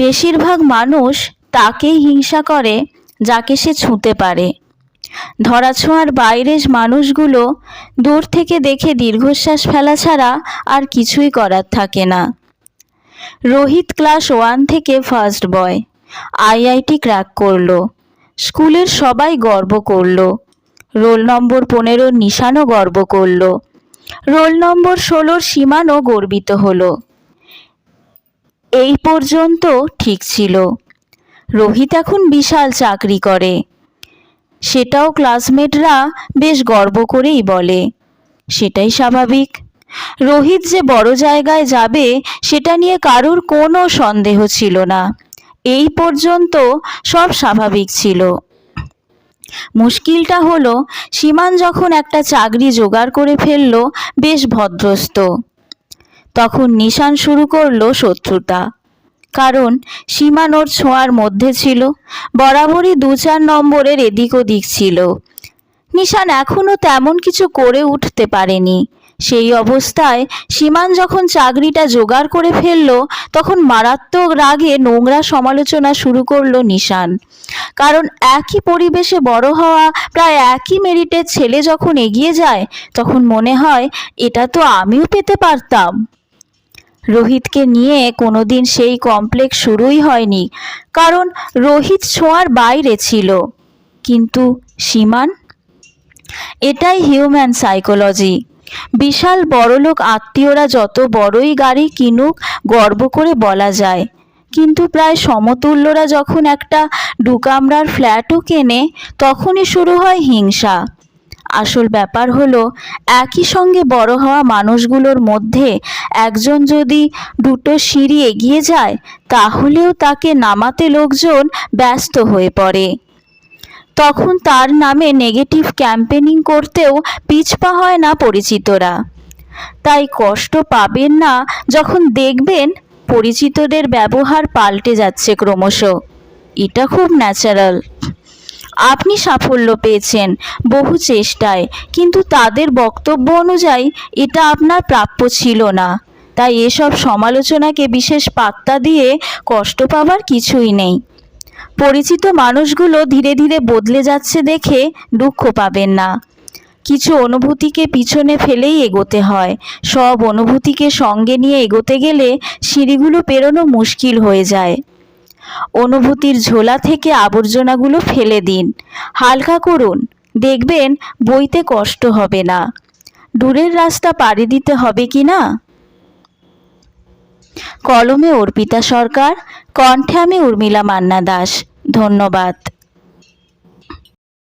বেশিরভাগ মানুষ তাকেই হিংসা করে, যাকে সে ছুঁতে পারে। ধরাছোঁয়ার বাইরের মানুষগুলো দূর থেকে দেখে দীর্ঘশ্বাস ফেলা ছাড়া আর কিছুই করার থাকে না। রোহিত ক্লাস ওয়ান থেকে ফার্স্ট বয়। আইআইটি ক্র্যাক করল। স্কুলের সবাই গর্ব করল। রোল নম্বর পনেরোর নিশানও গর্ব করল। রোল নম্বর ষোলোর সীমানও গর্বিত হলো। এই পর্যন্ত ঠিক ছিল। রোহিত এখন বিশাল চাকরি করে। সেটাও ক্লাসমেটরা বেশ গর্ব করেই বলে। সেটাই স্বাভাবিক। রোহিত যে বড় জায়গায় যাবে, সেটা নিয়ে কারুর কোনো সন্দেহ ছিল না। এই পর্যন্ত সব স্বাভাবিক ছিল। মুশকিলটা হলো, সীমান যখন একটা চাকরি জোগাড় করে ফেলল, বেশ ভদ্রস্ত তখন নিশান শুরু করল শত্রুতা। কারণ সীমান ওর ছোঁয়ার মধ্যে ছিল, বরাবরই দু চার নম্বরের এদিক ওদিক ছিল। নিশান এখনও তেমন কিছু করে উঠতে পারেনি। সেই অবস্থায় সীমান যখন চাকরিটা জোগাড় করে ফেলল, তখন মারাত্মক রাগে নোংরা সমালোচনা শুরু করল নিশান। কারণ একই পরিবেশে বড় হওয়া প্রায় একই মেরিটের ছেলে যখন এগিয়ে যায়, তখন মনে হয়, এটা তো আমিও পেতে পারতাম। রোহিতকে নিয়ে কোনোদিন সেই কমপ্লেক্স শুরুই হয়নি। কারণ রোহিত ছোঁয়ার বাইরে ছিল। কিন্তু সীমান? এটাই হিউম্যান সাইকোলজি বিশাল বড়লোক আত্মীয়রা যত বড়ই গাড়ি কিনুক, গর্ব করে বলা যায়। কিন্তু প্রায় সমতুল্যরা যখন একটা দুকামরার ফ্ল্যাটও কেনে, তখনই শুরু হয় হিংসা। আসল ব্যাপার হলো, একই সঙ্গে বড় হওয়া মানুষগুলোর মধ্যে একজন যদি দুটো সিঁড়ি এগিয়ে যায়, তাহলেও তাকে নামাতে লোকজন ব্যস্ত হয়ে পড়ে। তখন তার নামে নেগেটিভ ক্যাম্পেনিং করতেও পিছপা হয় না পরিচিতরা। তাই কষ্ট পাবেন না যখন দেখবেন পরিচিতদের ব্যবহার পাল্টে যাচ্ছে ক্রমশ। এটা খুব ন্যাচারাল। আপনি সাফল্য পেয়েছেন বহু চেষ্টায়, কিন্তু তাদের বক্তব্য অনুযায়ী এটা আপনার প্রাপ্য ছিল না। তাই এসব সমালোচনাকে বিশেষ পাত্তা দিয়ে কষ্ট পাবার কিছুই নেই। পরিচিত মানুষগুলো ধীরে ধীরে বদলে যাচ্ছে দেখে দুঃখ পাবেন না। কিছু অনুভূতিকে পিছনে ফেলেই এগোতে হয়। সব অনুভূতিকে সঙ্গে নিয়ে এগোতে গেলে সিঁড়িগুলো পেরোনো মুশকিল হয়ে যায়। অনুভূতির ঝোলা থেকে আবর্জনাগুলো ফেলে দিন। হালকা করুন। দেখবেন বইতে কষ্ট হবে না। দূরের রাস্তা পাড়ি দিতে হবে কি না? কলমে অর্পিতা সরকার, কণ্ঠে আমি উর্মিলা মান্না দাস। ধন্যবাদ।